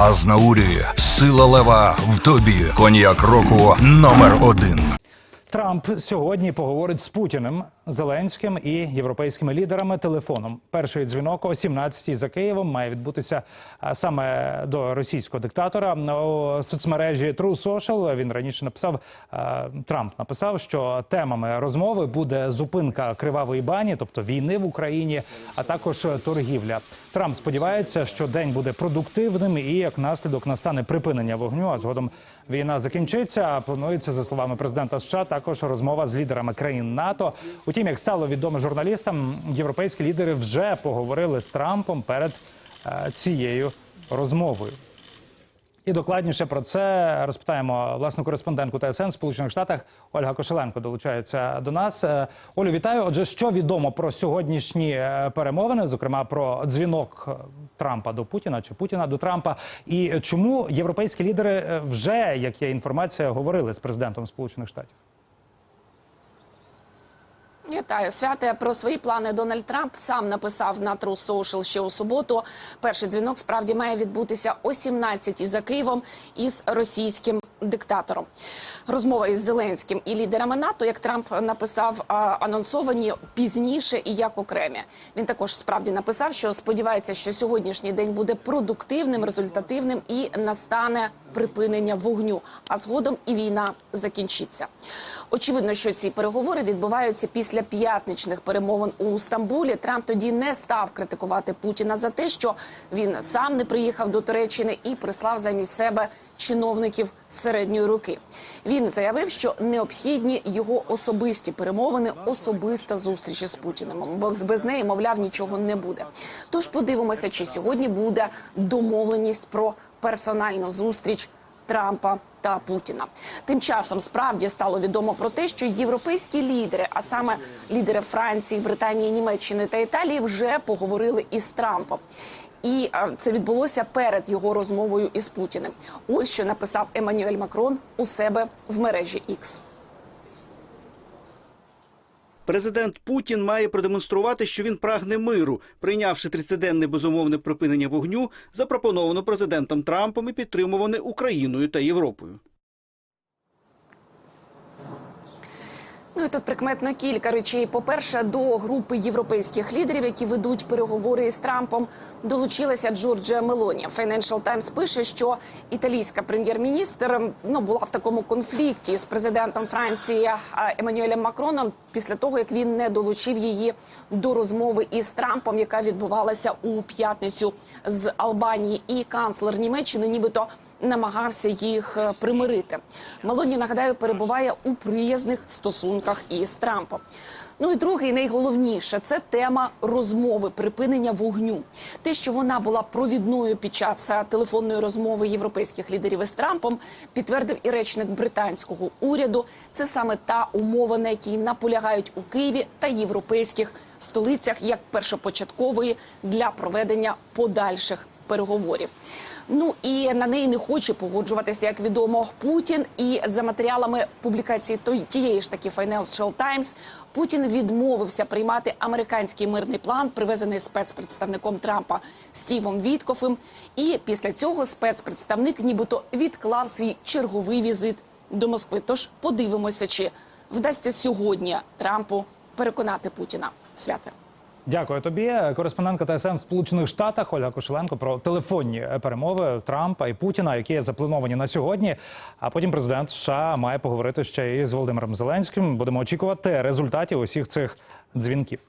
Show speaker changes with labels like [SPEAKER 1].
[SPEAKER 1] Азнаурі, сила лева в тобі. Коньяк року номер один.
[SPEAKER 2] Трамп сьогодні поговорить з Путіним, Зеленським і європейськими лідерами телефоном. Перший дзвінок о 17-й за Києвом має відбутися саме до російського диктатора. У соцмережі True Social він раніше написав Трамп написав, що темами розмови буде зупинка кривавої бані, тобто війни в Україні, а також торгівля. Трамп сподівається, що день буде продуктивним і як наслідок настане припинення вогню. А згодом війна закінчиться. Планується за словами президента США також розмова з лідерами країн НАТО. Утім, як стало відомо журналістам, європейські лідери вже поговорили з Трампом перед е, цією розмовою. І докладніше про це розпитаємо власну кореспондентку ТСН в Сполучених Штатах Ольга Кошеленко долучається до нас. Е, Олю, вітаю. Отже, що відомо про сьогоднішні е, перемовини, зокрема про дзвінок Трампа до Путіна чи Путіна до Трампа, і чому європейські лідери вже, як є інформація, говорили з президентом Сполучених Штатів?
[SPEAKER 3] Вітаю, святе про свої плани. Дональд Трамп сам написав на True Social ще у суботу. Перший дзвінок справді має відбутися о 17-й за Києвом із російським диктатором. Розмова із Зеленським і лідерами НАТО, як Трамп написав, анонсовані пізніше і як окремі. Він також справді написав, що сподівається, що сьогоднішній день буде продуктивним, результативним і настане припинення вогню. А згодом і війна закінчиться. Очевидно, що ці переговори відбуваються після п'ятничних перемовин у Стамбулі. Трамп тоді не став критикувати Путіна за те, що він сам не приїхав до Туреччини і прислав замість себе чиновників середньої руки. Він заявив, що необхідні його особисті перемовини, особиста зустріч із Путіним, бо без неї, мовляв, нічого не буде. Тож подивимося, чи сьогодні буде домовленість про персональну зустріч Трампа та Путіна. Тим часом справді стало відомо про те, що європейські лідери, а саме лідери Франції, Британії, Німеччини та Італії, вже поговорили із Трампом. І це відбулося перед його розмовою із Путіним. Ось що написав Еммануель Макрон у себе в мережі X.
[SPEAKER 4] Президент Путін має продемонструвати, що він прагне миру, прийнявши 30-денне безумовне припинення вогню, запропоновано президентом Трампом і підтримуване Україною та Європою.
[SPEAKER 3] Ну тут прикметно кілька речей. По-перше, до групи європейських лідерів, які ведуть переговори із Трампом, долучилася Джорджія Мелоні. Financial Times пише, що італійська прем'єр-міністр ну була в такому конфлікті з президентом Франції а, Еммануелем Макроном після того, як він не долучив її до розмови із Трампом, яка відбувалася у п'ятницю з Албанії, і канцлер Німеччини, нібито намагався їх е, примирити. Мелоні нагадаю, перебуває у приязних стосунках із Трампом. Ну і друге, і найголовніше це тема розмови, припинення вогню. Те, що вона була провідною під час е, телефонної розмови європейських лідерів із Трампом, підтвердив і речник британського уряду. Це саме та умова, на якій наполягають у Києві та європейських столицях як першопочаткової для проведення подальших переговорів. Ну і на неї не хоче погоджуватися, як відомо, Путін. І за матеріалами публікації тієї ж таки Financial Times, Путін відмовився приймати американський мирний план, привезений спецпредставником Трампа Стівом Віткофем. І після цього спецпредставник, нібито відклав свій черговий візит до Москви. Тож подивимося, чи вдасться сьогодні Трампу переконати Путіна. Святе.
[SPEAKER 2] Дякую тобі. Кореспондентка ТСН в Сполучених Штатах Ольга Кошеленко про телефонні перемови Трампа і Путіна, які заплановані на сьогодні. А потім президент США має поговорити ще і з Володимиром Зеленським. Будемо очікувати результатів усіх цих дзвінків.